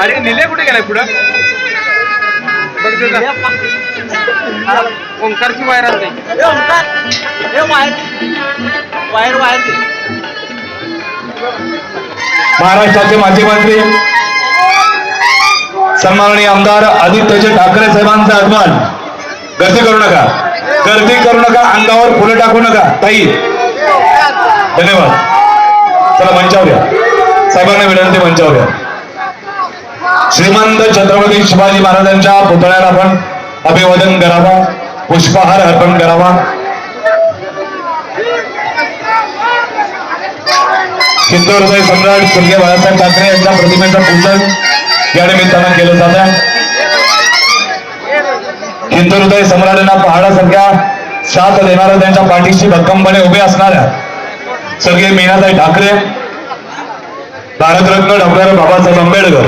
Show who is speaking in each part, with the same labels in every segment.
Speaker 1: अरे निले कुठे गेलाय पुढं? बघ तिथं. ओंकारची वायर असते
Speaker 2: महाराष्ट्राचे माजी मंत्री सन्माननीय आमदार आदित्यजी ठाकरे साहेबांचं आगमन गर्दी करू नका. गर्दी करू नका. अंगावर फुलं टाकू नका. ताई. धन्यवाद. चला मंचावर या. साहेबांना विनंती मंचावर या. श्रीमंत छत्रपती शिवाजी महाराजांच्या पुतळ्याला आपण अभिवादन करावा पुष्पहार अर्पण करावा. हिंदुहृदय सम्राट स्वर्गीय बाळासाहेब ठाकरे यांच्या प्रतिमेचं पूजन या निमित्तानं केलं जात आहे. हिंदुहृदय सम्राटांना पहाडासारख्या साथ देणाऱ्या त्यांच्या पाठीशी भक्कमपणे उभे असणाऱ्या स्वर्गीय मीनाताई ठाकरे भारतरत्न डॉक्टर बाबासाहेब आंबेडकर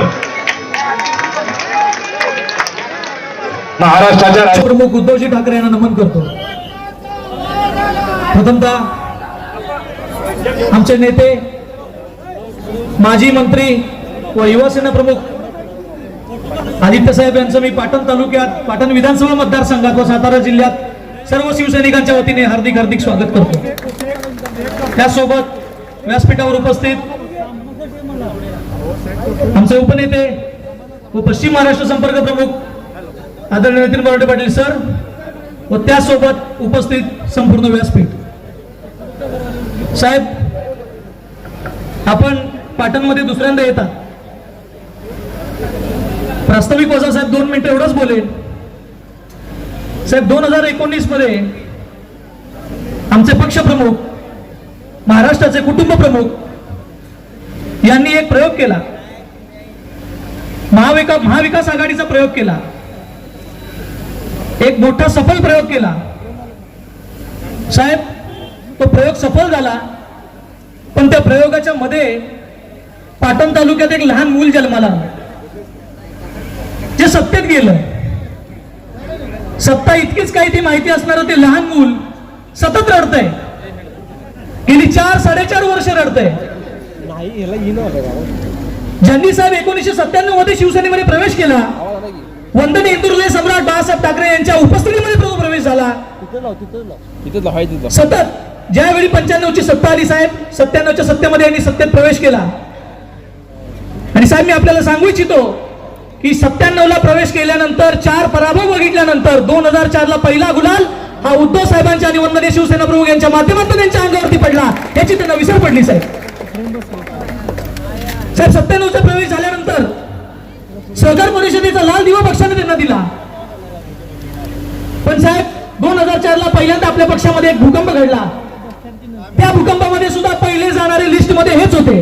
Speaker 2: महाराष्ट्राच्या
Speaker 3: प्रमुख उद्धवजी ठाकरे यांना नमन करतो. प्रथमतः आमचे नेते माजी मंत्री व युवासेना प्रमुख आदित्य साहेब यांचं मी पाटण तालुक्यात पाटण विधानसभा मतदारसंघात व सातारा जिल्ह्यात सर्व शिवसैनिकांच्या वतीने हार्दिक हार्दिक स्वागत करतो. त्यासोबत व्यासपीठावर उपस्थित आमचे उपनेते व पश्चिम महाराष्ट्र संपर्क प्रमुख आदरणीय नितीन बरोटे पाटील सर व त्यासोबत उपस्थित संपूर्ण व्यासपीठ. साहेब आपण पाटणमध्ये दुसऱ्यांदा येतात प्रास्ताविक वजा साहेब दोन मिनिटं एवढंच बोलेल साहेब दोन हजार एकोणीसमध्ये आमचे पक्षप्रमुख महाराष्ट्राचे कुटुंब प्रमुख यांनी एक प्रयोग केला. महाविका महाविकास आघाडीचा प्रयोग केला. एक मोठा सफल प्रयोग केला. साहेब तो प्रयोग सफल झाला पण त्या प्रयोगाच्या मध्ये पाटण तालुक्यात एक लहान मूल जन्माला. जे सत्तेत गेलं. सत्ता इतकीच काही ती माहिती असणारं ते लहान मूल सतत रडतंय. गेली चार साडेचार वर्ष रडतंय. ज्यांनी साहेब एकोणीसशे सत्त्याण्णवमध्ये शिवसेनेमध्ये प्रवेश केला हिंदुहृदय सम्राट बाळासाहेब ठाकरे यांच्या उपस्थितीमध्ये तो प्रवेश झाला.
Speaker 4: तिथं लावायचं तिथं
Speaker 3: सतत ज्यावेळी पंच्याण्णवची सत्ता आली साहेब सत्त्याण्णवच्या सत्तेमध्ये यांनी सत्तेत प्रवेश केला. आणि साहेब मी आपल्याला सांगू इच्छितो की सत्त्याण्णव ला प्रवेश केल्यानंतर चार पराभव बघितल्यानंतर दोन हजार चार ला पहिला गुलाल हा उद्धव साहेबांच्या आणि वंदनीय शिवसेना प्रमुख यांच्या माध्यमातून त्यांच्या अंगावरती पडला. याची त्यांना विसर पडली साहेब. साहेब सत्त्याण्णवचा प्रवेश झाल्यानंतर सहकार परिषदेचा लाल दिवा पक्षाने त्यांना दिला. पण साहेब दोन हजार चार ला पहिल्यांदा आपल्या पक्षामध्ये एक भूकंप घडला. त्या भूकंपामध्ये सुद्धा पहिले जाणारे लिस्टमध्ये हेच होते.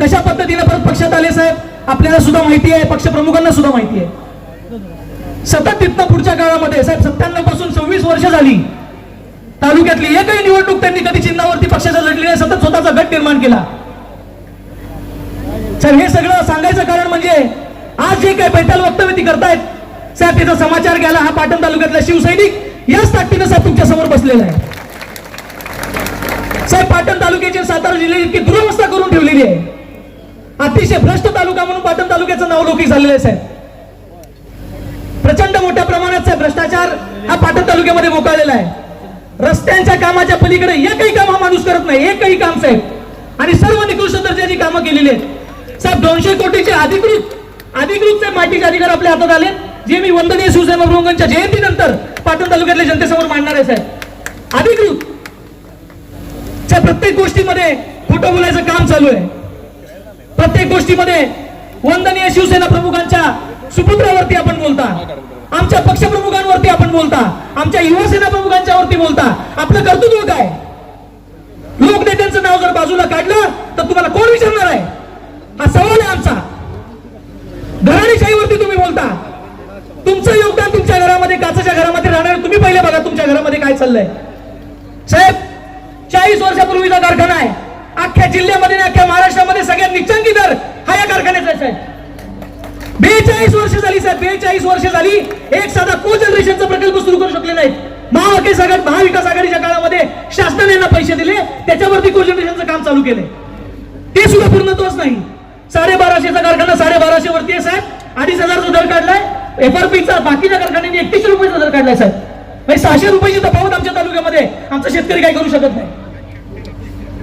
Speaker 3: कशा पद्धतीने परत पक्षात आले साहेब? आपल्याला सुद्धा माहिती आहे पक्षप्रमुखांना सुद्धा माहिती आहे. सतत तिथनं पुढच्या काळामध्ये साहेब सत्त्याण्णवपासून सव्वीस वर्ष झाली. तालुक्यातली एकही निवडणूक त्यांनी कधी चिन्हावरती पक्षाचा लढली नाही सतत स्वतःचा गट निर्माण केला. साहेब हे सगळं सांगायचं कारण म्हणजे आज जे काही बैताल वक्तव्य ती करतायत साहेब त्याचा समाचार घ्यायला हा पाटण तालुक्यातला शिवसैनिक याच ताकदीनं साहेब तुमच्यासमोर बसलेला आहे. साहेब पाटण तालुक्याची सातारा जिल्ह्यात इतकी दुरवस्था करून ठेवलेली आहे. अतिशय भ्रष्ट तालुका म्हणून पाटण तालुक्याचं नाव झालेलं आहे साहेब. प्रचंड मोठ्या प्रमाणात साहेब भ्रष्टाचार हा पाटण तालुक्यामध्ये मोकाळलेला आहे. रस्त्यांच्या कामाच्या पलीकडे एकही काम हा माणूस करत नाही एकही काम साहेब. आणि सर्व निकृष्ट दर्जाची कामं केलेली आहेत. साहेब दोनशे कोटीचे अधिकृत अधिकृत साहेब माहितीचे अधिकार आपल्या हातात आले. जे मी वंदनीय शिवसेना प्रमुखांच्या जयंतीनंतर पाटण तालुक्यातल्या जनतेसमोर मांडणार आहे साहेब. अधिकृत. च्या प्रत्येक गोष्टीमध्ये खोटं बोलायचं काम चालू आहे. प्रत्येक गोष्टीमध्ये वंदनीय शिवसेना प्रमुखांच्या सुपुत्रावरती आपण बोलता. आमच्या पक्षप्रमुखांवरती आपण बोलता. आमच्या युवासेना प्रमुखांच्या वरती बोलता. आपलं कर्तृत्व काय? लोकनेत्यांचं नाव जर बाजूला काढलं तर तुम्हाला कोण विचारणार आहे? हा सवाल आहे आमचा घराणीशाहीवरती तुम्ही बोलता तुमचं योगदान तुमच्या घरामध्ये काचाच्या घरामध्ये राहणार तुम्ही पहिले बघा तुमच्या घरामध्ये काय चाललंय. साहेब चाळीस वर्षापूर्वीचा कारखाना आहे. अख्ख्या जिल्ह्यामध्ये अख्ख्या महाराष्ट्रामध्ये सगळ्यात निचंकी दर हा या कारखान्याचा साहेब. बेचाळीस वर्ष झाली साहेब. बेचाळीस वर्ष झाली. एक साधा को जनरेशनचा प्रकल्प सुरू करू शकले नाहीत. महाविकास आघाडी महाविकास आघाडीच्या काळामध्ये शासनाने यांना पैसे दिले त्याच्यावरती को जनरेशनचं काम चालू केले ते सुद्धा पूर्णत्वच नाही. साडे बाराशेचा कारखाना साडे बाराशे वरती आहे साहेब. अडीच हजारचा दर काढलाय. एफआरपीचा बाकीच्या एकतीसशे रुपयाचा दर काढलाय साहेब. म्हणजे सहाशे रुपयाची तफावत आमच्या तालुक्यामध्ये. आमचा शेतकरी काय करू शकत नाही.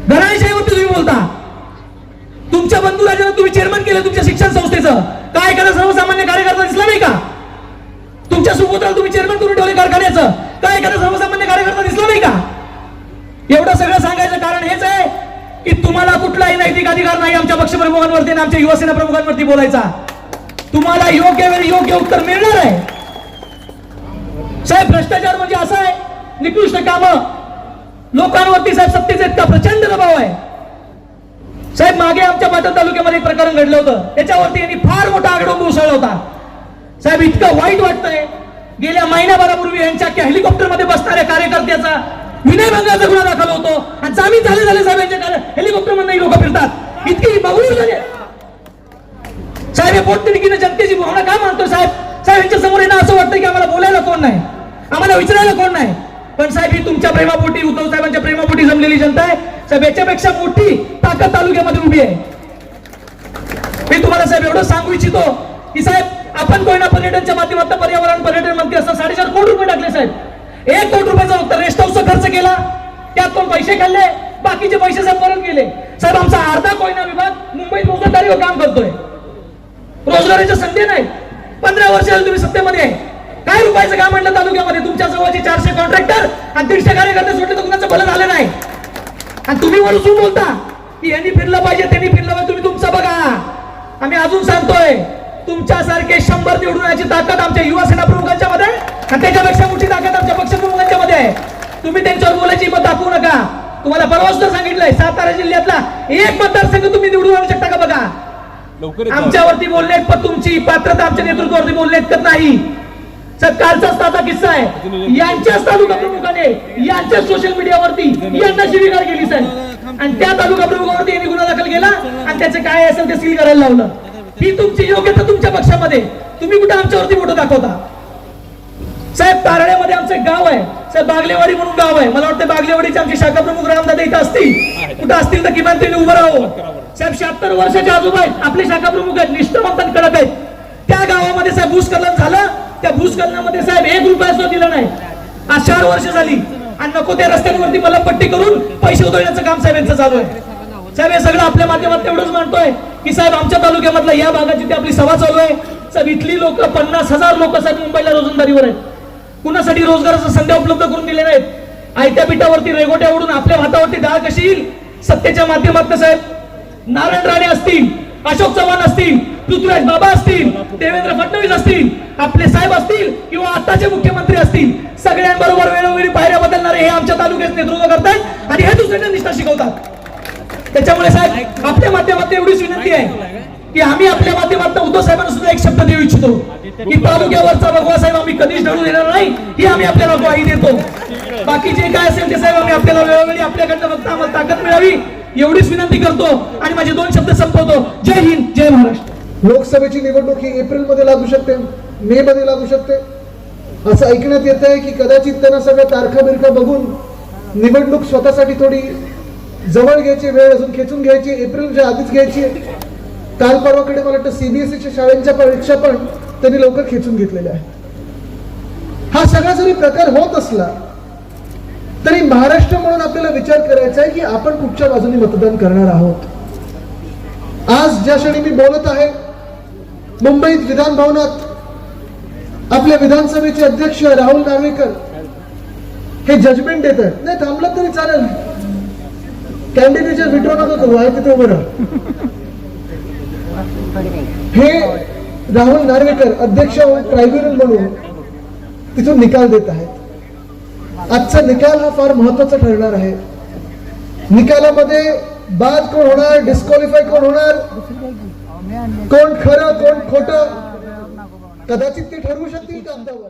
Speaker 3: घराण्याशाहीवरती तुम्ही बोलता. तुमच्या बंधू राजाला तुम्ही चेअरमन केलं तुमच्या शिक्षण संस्थेचं. काय एखादा सर्वसामान्य कार्यकर्ता दिसला नाही का? तुमच्या सुपुत्राला तुम्ही चेअरमन करून ठेवले कारखान्याचं. काय एखादा सर्वसामान्य कार्यकर्ता दिसला नाही का? एवढं सगळं सांगायचं कारण हेच आहे की तुम्हाला कुठलाही नैतिक अधिकार नाही आमच्या पक्षप्रमुखांवरती आणि आमच्या युवासेना प्रमुखांवरती बोलायचा. तुम्हाला योग्य वेळी योग्य उत्तर मिळणार आहे. साहेब भ्रष्टाचार म्हणजे असं आहे निकृष्ट काम. लोकांवरती साहेब सत्तेचा इतका प्रचंड दबाव आहे. साहेब मागे आमच्या पाटण तालुक्यामध्ये एक प्रकरण घडलं होतं. त्याच्यावरती यांनी फार मोठा आगडोंब उसळला होता. साहेब इतकं वाईट वाटतंय. गेल्या महिन्याभरापूर्वी यांच्या हेलिकॉप्टरमध्ये बसणाऱ्या कार्यकर्त्याचा विनयभंगाचा गुन्हा दाखल होतो. आणि जामीन झाले झाले साहेब यांच्या हेलिकॉप्टरमध्ये लोक फिरतात. इतकी बघून झाले. साहेब या पोटतिडकीनं जनतेची भावना काय मानतो साहेब? साहेब यांच्या समोर येणं असं वाटतं की आम्हाला बोलायला कोण नाही. आम्हाला विचारायला कोण नाही? पण साहेब ही तुमच्या प्रेमापोटी उद्धव साहेबांच्या प्रेमापोटी जमलेली जनता आहे. साहेब याच्यापेक्षा मोठी ताकद तालुक्यामध्ये उभी आहे. मी तुम्हाला साहेब एवढं सांगू इच्छितो की साहेब आपण कोयना पर्यटनच्या माध्यमातून पर्यावरण पर्यटन मंत्री असं साडेचार कोटी रुपये टाकले साहेब. एक कोटी रुपयाचा फक्त रेस्ट हाऊसचा खर्च केला. त्यात पण पैसे खाल्ले? बाकीचे पैसे साहेब परत गेले. साहेब आमचा अर्धा कोयना विभाग मुंबईत रोजगारीवर काम करतोय. रोजगाराच्या संधी नाही पंधरा वर्ष तुम्ही सत्तेमध्ये आहे. काय रुपयाचं काम म्हणलं तालुक्यामध्ये? तुमच्या जवळचे चारशे कॉन्ट्रॅक्टर आणि दीडशे कार्यकर्ते सोडले तर कुणाचं भलं झालं नाही. आणि तुम्ही वरसून बोलता की यांनी फिरलं पाहिजे त्यांनी फिरलं पाहिजे तुम्ही तुमचं बघा. आम्ही अजून सांगतोय तुमच्यासारखे शंभर निवडून याची ताकद आमच्या युवा सेना प्रमुखांच्या मध्ये आणि त्याच्यापेक्षा मोठी ताकद आमच्या पक्ष प्रमुखांच्या मध्ये आहे. तुम्ही त्यांच्यावर बोलायची मत दाखवू नका. तुम्हाला परवा सुद्धा सांगितलंय सातारा जिल्ह्यातला एक मतदारसंघ तुम्ही निवडून आणू शकता का बघा. आमच्यावरती बोललेत पण तुमची पात्रता आमच्या नेतृत्वावरती बोललेत का नाही. कालचाच ताजा किस्सा आहे. यांच्याच तालुका प्रमुखाने यांच्याच सोशल मीडियावरती यांना शिवीगाळ केली सर. आणि त्या तालुका प्रमुखावरती यांनी गुन्हा दाखल केला आणि त्याचे काय असेल ते सील करायला लावलं. ही तुमची योग्यता तुमच्या पक्षामध्ये. तुम्ही कुठं आमच्यावरती फोटो दाखवता? साहेब तारड्यामध्ये आमचं एक गाव आहे. साहेब बागलेवाडी म्हणून गाव आहे. मला वाटतं बागलेवाडीचे आमचे शाखा प्रमुख रामदादा इथं असतील. कुठं असतील तर किमान त्यांनी उभं राहावं. साहेब शहात्तर वर्षाचे आजोबा आहेत. आपले शाखा प्रमुख आहेत. आणि कडक आहेत. त्या गावामध्ये साहेब भूस्खलन झालं. त्या भूस्खलनामध्ये साहेब एक रुपया सुद्धा दिला नाही. आज चार वर्ष झाली. आणि नको त्या रस्त्यांवरती मला पट्टी करून पैसे उधळण्याचं काम साहेबांचं चालू आहे. साहेब हे सगळं आपल्या माध्यमात तेवढंच मानतोय की साहेब आमच्या तालुक्यामधला या भागाची ती आपली सभा चालू आहे. साहेब इथली लोक पन्नास हजार लोक साहेब मुंबईला रोजंदारीवर आहेत. कुणासाठी रोजगाराच्या संध्या उपलब्ध करून दिले नाहीत? आयत्या पिठावरती रेगोट्या ओढून आपल्या हातावरती डाळ कशी येईल? सत्तेच्या माध्यमात साहेब नारायण राणे असतील अशोक चव्हाण असतील पृथ्वीराज बाबा असतील देवेंद्र फडणवीस असतील आपले साहेब असतील किंवा आताचे मुख्यमंत्री असतील सगळ्यांबरोबर वेळोवेळी पायऱ्या बदलणारे हे आमच्या तालुक्यात नेतृत्व करतात आणि हे दुसऱ्यांना निष्ठा शिकवतात. त्याच्यामुळे साहेब आपल्या माध्यमातून एवढीच विनंती आहे की आम्ही आपल्या माध्यमातून उद्धव साहेबांना सुद्धा एक शब्द देऊ इच्छितो की तालुक्यावरचा भगवा साहेब आम्ही कधीच ढळू देणार नाही ही आम्ही आपल्याला ग्वाही देतो. बाकी जे काय असेल ते साहेब आम्ही आपल्याला वेळोवेळी आपल्याकडनं फक्त आम्हाला ताकद मिळावी एवढीच विनंती करतो आणि माझे दोन शब्द संपवतो. जय हिंद जय महाराष्ट्र.
Speaker 5: लोकसभेची निवडणूक ही एप्रिलमध्ये लागू शकते मे मध्ये लागू शकते. असं ऐकण्यात येत आहे की कदाचित त्यांना सगळ्या तारखा बिरखा बघून निवडणूक स्वतःसाठी थोडी जवळ घ्यायची वेळ अजून खेचून घ्यायची एप्रिलच्या आधीच घ्यायची. काल परवाकडे मला वाटतं सीबीएसईच्या शाळेंच्या परीक्षा पण त्यांनी लवकर खेचून घेतलेल्या आहेत. हा सगळा जरी प्रकार होत असला तरी महाराष्ट्र म्हणून आपल्याला विचार करायचा आहे की आपण कुठच्या बाजूने मतदान करणार आहोत? आज ज्या क्षणी मी बोलत आहे मुंबईत विधान भवनात आपल्या विधानसभेचे अध्यक्ष राहुल नार्वेकर हे जजमेंट देत आहेत. नाही थांबलं तरी चालेल. कॅन्डिडेटच्या विड्रॉ नका करू आहे तिथे उभं हे राहुल नार्वेकर अध्यक्ष ट्रायब्युनल म्हणून तिथून निकाल देत आहेत. आजचा निकाल हा फार महत्त्वाचा ठरणार आहे. निकालामध्ये बाद कोण होणार डिस्क्वालिफाय कोण होणार कोण खरं कोण खोट? कदाचित ते ठरवू शकतील कागदावर